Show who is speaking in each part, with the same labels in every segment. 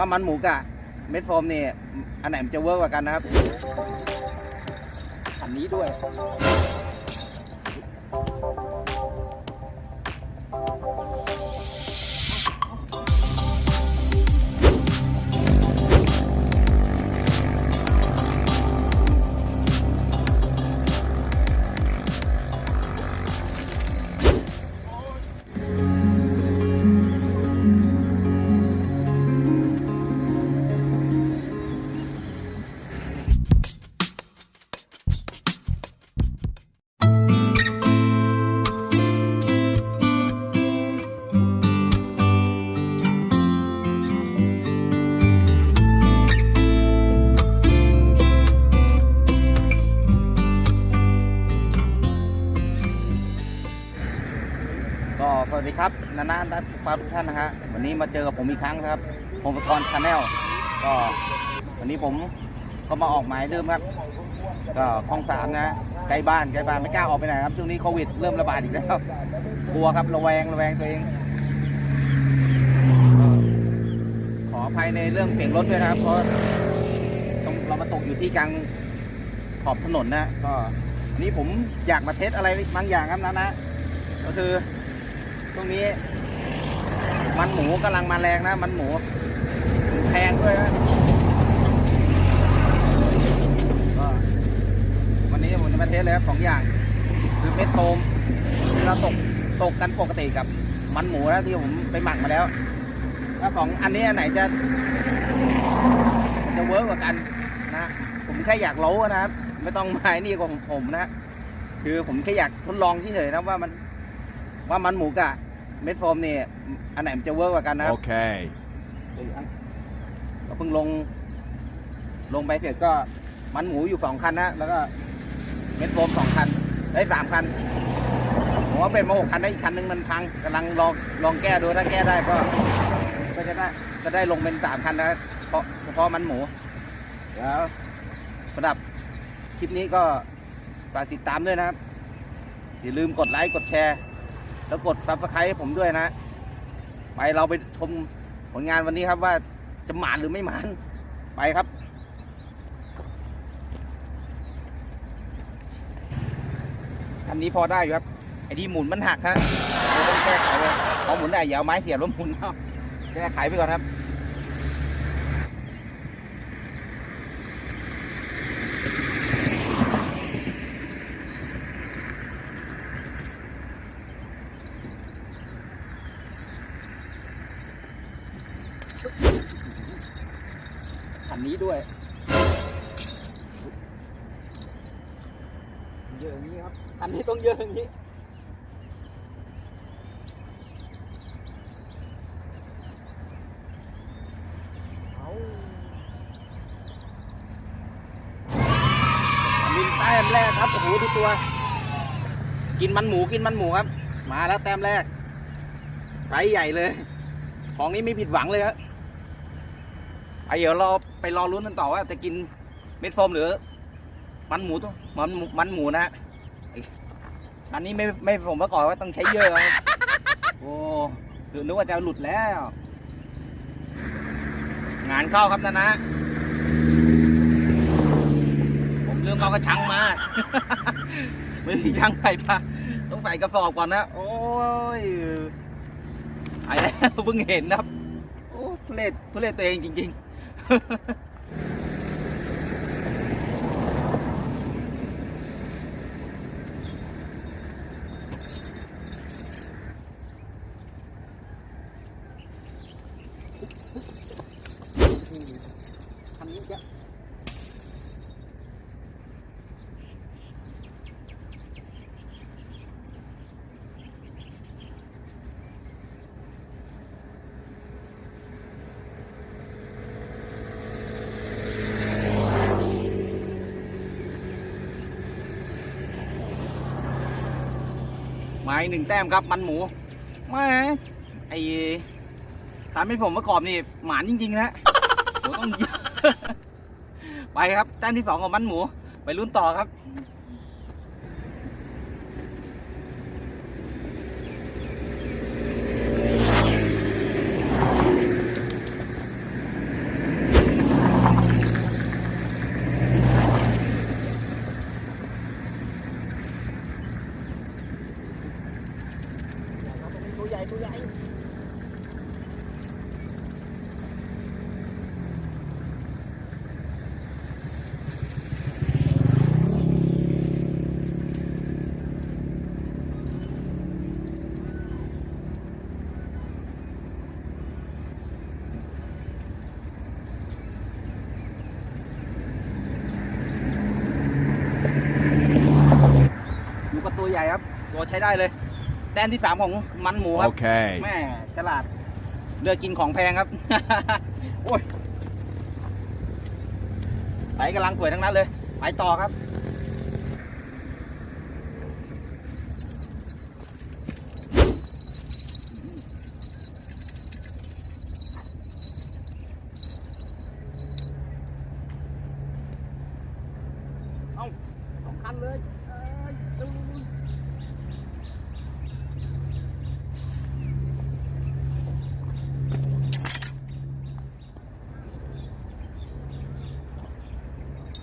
Speaker 1: ว่ามันหมูกะเม็ดโฟมนี่อันไหนมันจะเวิร์กกว่ากันนะครับอันนี้ด้วย สวัสดีครับนานานักปลาทุกท่านนะฮะวันนี้มาเจอกับผมอีกครั้งครับพงศกรชาแนลก็วันนี้ผมก็มาออกหมายเดิมครับ ก็คลองสามนะใกล้บ้านใกล้บ้านไม่กล้าออกไปไหนครับช่วงนี้โควิดเริ่มระบาดอีกแล้วกลัวครับระแวงระแวงตัวเอง ขออภัยในเรื่องเสียงรถด้วยนะครับ เพราะต้องเรามาตกอยู่ที่กลางขอบถนนนะ ก็วันนี้ผมอยากมาเทสอะไรบางอย่างครับนะนะก็คือ ช่วงนี้ มันหมูกำลังมาแรงนะ มันหมูแพงด้วยนะก็วันนี้ผมจะมาเทสเลยครับสองอย่าง คือเม็ดโฟมที่เราตกตกกันปกติกับมันหมูนะที่ผมไปหมักมาแล้วถ้าสองอันนี้อันไหนจะจะเวิร์กกว่ากันนะผมแค่อยากรู้นะครับ ไม่ต้องมาไอ้นี่ของผมนะ คือผมแค่อยากทดลองที่เฉยนะว่ามันว่ามันหมูกับ เม็ดโฟมนี่อันไหนมันจะเวิร์กกว่ากันนะครับ
Speaker 2: Okay.
Speaker 1: ก็เพิ่งลง ลงไปเสร็จก็มันหมูอยู่สองคันนะแล้วก็ เม็ดโฟมสองคันได้สามคันผมว่าเป็นมาหกคันได้อีกคันนึงมันพังกำลังลองลองแก้ดูถ้าแก้ได้ก็ ก็จะได้ก็ได้ลงเป็นสามคันนะเพราะเฉพาะมันหมูเดี๋ยวสำหรับคลิปนี้ก็ฝากติดตามด้วยนะครับ อย่าลืมกดไลค์กดแชร์ แล้วกดซับสไครต์ให้ผมด้วยนะ ไปเราไปชมผลงานวันนี้ครับว่าจะหมานหรือไม่หมานไปครับอันนี้พอได้อยู่ครับไอ้ที่หมุนมันหักฮะเราต้องแก้ไขเลยพอาหมุนได้อย่าเอาไม้เสียบแล้วหมุนเอาแก้ไขไปก่อนครับ เยอะอย่างนี้ครับ อันนี้ต้องเยอะอย่างนี้เอาอันแต้มแรกครับโอ้โหดูตัว กินมันหมูกินมันหมูครับ มาแล้วแต้มแรกไซใหญ่เลย ของนี้ไม่ผิดหวังเลยครับไอเดี๋ยวเราไปรอรุ้นกันต่อว่าจะกินเม็ดโฟมหรือ มันหมูตัวมันหมูมันหมูนะฮะอันนี้ไม่ไม่ผมเมาก่อนว่าต้องใช้เยอะโอ้คือนึกว่าจะหลุดแล้ว งานเข้าครับนะนะ ผมลืมเอากระชังมา ไม่มีช่งใส่ปะต้องใส่กระสอบก่อนนะ โอ้ยไอ้แล้วเพิ่งเห็นครับ โอ้ทุเรศทุเรศตัวเองจริง ๆ ไม้หนึ่งแต้มครับมันหมูแม่ไอตามให้ผมประกอบนี่หมานจริงๆนะโหต้อง ไปครับแต้มที่สองของมันหมู ไปลุ้นต่อครับ ใหญ่ครับ ตัว ใช้ได้เลย แต้มที่สามของมันหมูครับ
Speaker 2: Okay.
Speaker 1: แม่ฉลาดเลือกกินของแพงครับ โอ้ยไสกำลังสวยทั้งนั้นเลย ไปต่อครับ เอาสองคันเลยเอ้ยดู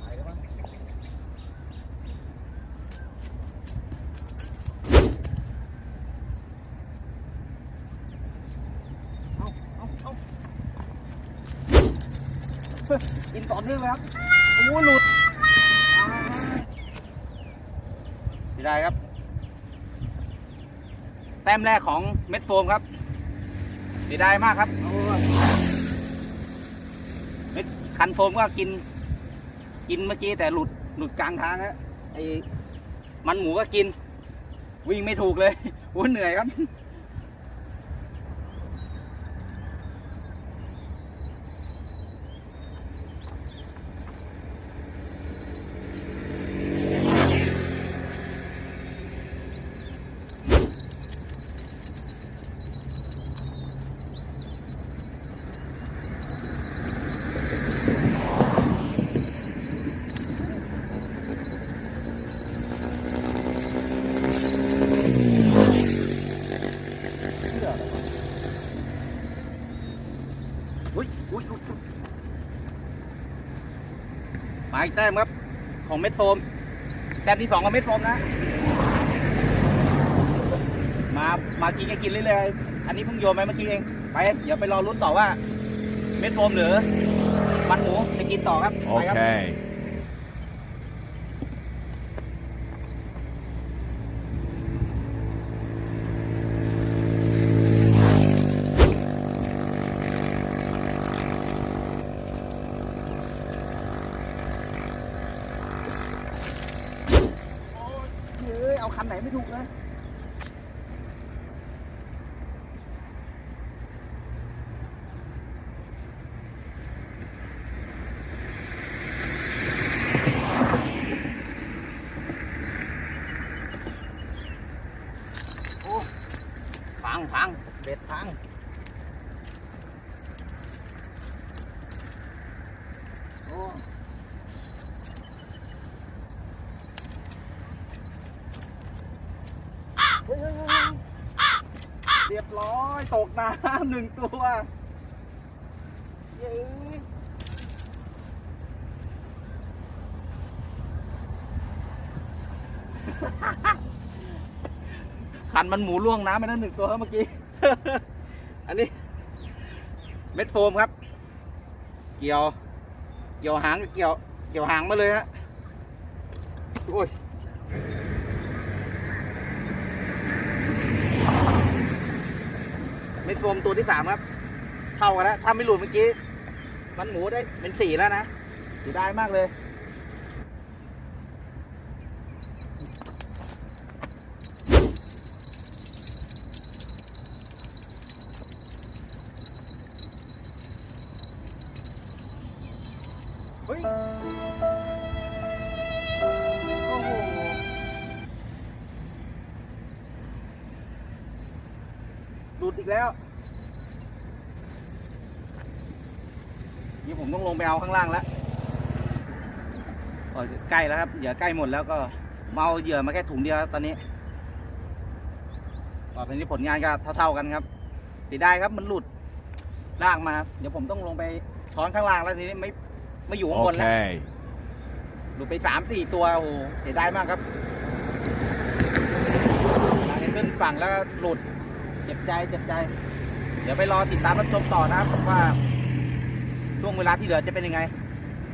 Speaker 1: ไปแล้วมั้งเอาเอาเอาเฮ้ย กินต่อเนื่องเลยครับโอ้หลุดไม่ได้ครับ แต้มแรกของเม็ดโฟมครับเสียดายมากครับเม็ดคันโฟมก็กิน กินเมื่อกี้แต่หลุดหลุดกลางทางฮะไอ้มันหมูก็กิน วิ่งไม่ถูกเลยโอ้ยเหนื่อยครับ อีกแต้มครับ ของเม็ดโฟม แต้มที่สองของเม็ดโฟมนะ มามากินกันกินเรื่อยๆอันนี้เพิ่งโยนไปเมื่อกี้เองไปเดี๋ยวไปรอรุ้นต่อว่า เม็ดโฟมหรือมันหมูจะกินต่อครับไปครับ
Speaker 2: Okay.
Speaker 1: โอ้ยเฮ้ยเอาคั นไหนไม่ถูกนะโอ้พังพังเบ็ดพัง โอ้เฮ้ยเฮ้ยเฮ้ยเฮ้ยเร้อยตกน้ำหนึ่งตัวเย้คันมันหมูล่วงน้ำไปนั่นหนึ่งตัวเมื่อกี้ อันนี้ เม็ดโฟมครับ เกี่ยว เกี่ยวหางกับเกี่ยว เกี่ยวหางมาเลยฮะ โอ้ย เม็ดโฟมตัวที่สามครับ เท่ากันแล้วถ้าไม่หลุดเมื่อกี้ มันหมูได้เป็นสี่แล้วนะเสียดายมากเลยเฮ้ย อีกแล้วนี่ผมต้องลงไปเอาข้างล่างแล้วโอ้ยใกล้แล้วครับเหยื่อใกล้หมดแล้วก็เมาเอาเหยื่อมาแค่ถุงเดียวแล้วตอนนี้ ตอนนี้ผลงานก็เท่าๆกันครับเสียดายครับมันหลุดลากมา เดี๋ยวผมต้องลงไปช้อนข้างล่างแล้วทีนี้ไม่ไม่อยู่ข้างบนแล้ว
Speaker 2: Okay.
Speaker 1: หลุดไปสามสี่ตัวโอ้โหเสียดายมากครับหลังจากขึ้นฝั่งแล้วก็หลุด เจ็บใจเจ็บใจ เดี๋ยวไปรอติดตามรับชมต่อนะครับว่า ช่วงเวลาที่เหลือจะเป็นยังไง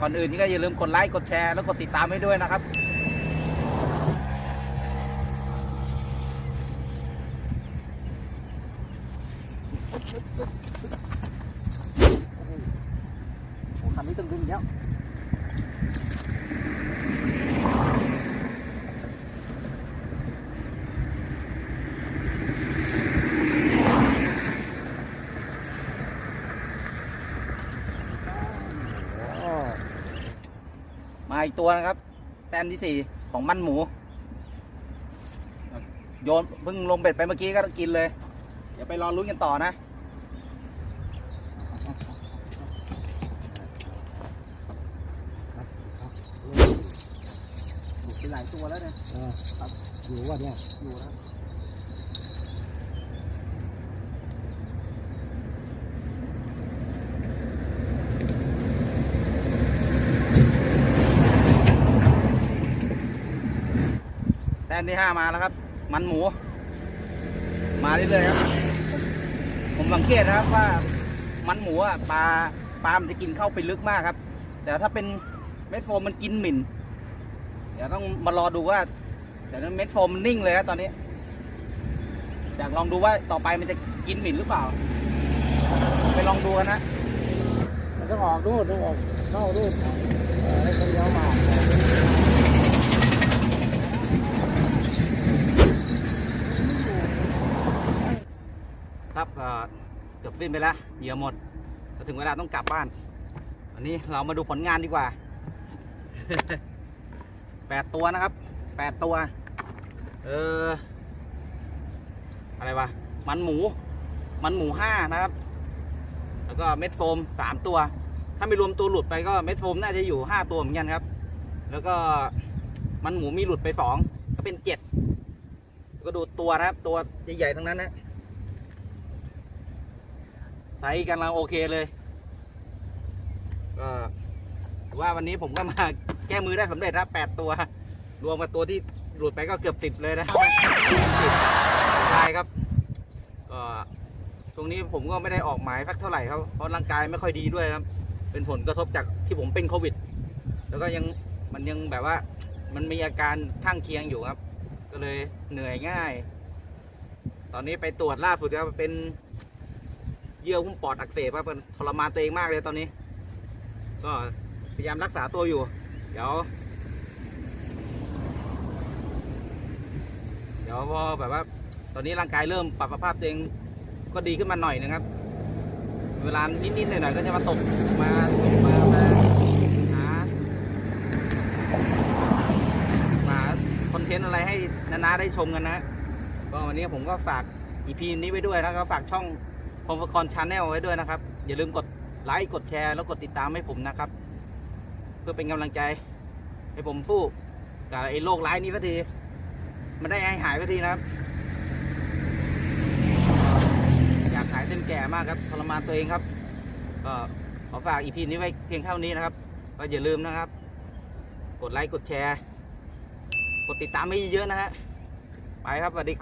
Speaker 1: ก่อนอื่นนี่ก็อย่าลืมกดไลค์กดแชร์แล้วกดติดตามให้ด้วยนะครับโอ้โหคันนี้ตึงดึงแล้ว อีกตัวนะครับ แต้มที่สี่ของมันหมู โยนเพิ่งลงเบ็ดไปเมื่อกี้ก็กินเลย เดี๋ยวไปรอลุ้นกันต่อนะบุกไปหลายตัวแล้วเนี่ย
Speaker 2: เออครับอยู่ว่าเนี่ย
Speaker 1: อยู่แล้ว แต้มที่ห้ามาแล้วครับ มันหมู มาเรื่อยๆครับ ผมสังเกตนะครับว่ามันหมูอะปลาปลามันจะกินเข้าไปลึกมากครับ แต่ถ้าเป็นเม็ดโฟมมันกินหมิ่น เดี๋ยวต้องมารอดูว่าเดี๋ยวนั้นเม็ดโฟมมันนิ่งเลยครับตอนนี้อยากลองดูว่าต่อไปมันจะกินหมิ่นหรือเปล่า ไปลองดูกันนะ
Speaker 2: มันต้องออกรูดต้องออกเข้ารูดเออให้คนเดียวมา
Speaker 1: ครับก็จบสิ้นไปแล้วเหยื่อหมดก็ถึงเวลาต้องกลับบ้าน วันนี้เรามาดูผลงานดีกว่าแปดตัวนะครับแปดตัว เออ อะไรวะ มันหมู มันหมูห้านะครับ แล้วก็เม็ดโฟมสามตัว ถ้าไม่รวมตัวหลุดไปก็เม็ดโฟมน่าจะอยู่ห้าตัวเหมือนกันครับ แล้วก็มันหมูมีหลุดไปสองก็เป็นเจ็ดก็ดูตัวนะครับ ตัวใหญ่ๆทั้งนั้นนะ ไซส์กำลังโอเคเลยก็ถือว่าวันนี้ผมก็มาแก้มือได้สำเร็จครับแปดตัว รวมกับตัวที่หลุดไปก็เกือบสิบเลยนะครับใช่ครับก็ช่วงนี้ผมก็ไม่ได้ออกหมายสักเท่าไหร่ครับ เพราะร่างกายไม่ค่อยดีด้วยครับ เป็นผลกระทบจากที่ผมเป็นโควิด แล้วก็ยังมันยังแบบว่า มันมีอาการข้างเคียงอยู่ครับ ก็เลยเหนื่อยง่าย ตอนนี้ไปตรวจล่าสุดครับเป็น เยื่อหุ้มปอดอักเสบครับเป็นทรมานตัวเองมากเลยตอนนี้ ก็พยายามรักษาตัวอยู่ เดี๋ยว เดี๋ยวพอแบบว่า ตอนนี้ร่างกายเริ่มปรับสภาพตัวเองก็ดีขึ้นมาหน่อยนะครับ เวลานิดๆหน่อยๆก็จะมาตกมามามาหามาคอนเทนต์อะไรให้นาๆได้ชมกันนะก็วันนี้ผมก็ฝากอีพีนี้ไว้ด้วยนะครับฝากช่อง พงศกรชาแนลไว้ด้วยนะครับ อย่าลืมกดไลค์กดแชร์แล้วกดติดตามให้ผมนะครับ เพื่อเป็นกำลังใจ ให้ผมสู้กับไอ้โรคร้ายนี้สักทีมันได้ให้หายสักทีนะครับ อยากหายเต็มแก่มากครับทรมานตัวเองครับก็ขอฝากอีพีนี้ไว้เพียงเท่านี้นะครับก็อย่าลืมนะครับ กดไลค์กดแชร์ กดติดตามให้เยอะๆนะฮะไปครับสวัสดีครับ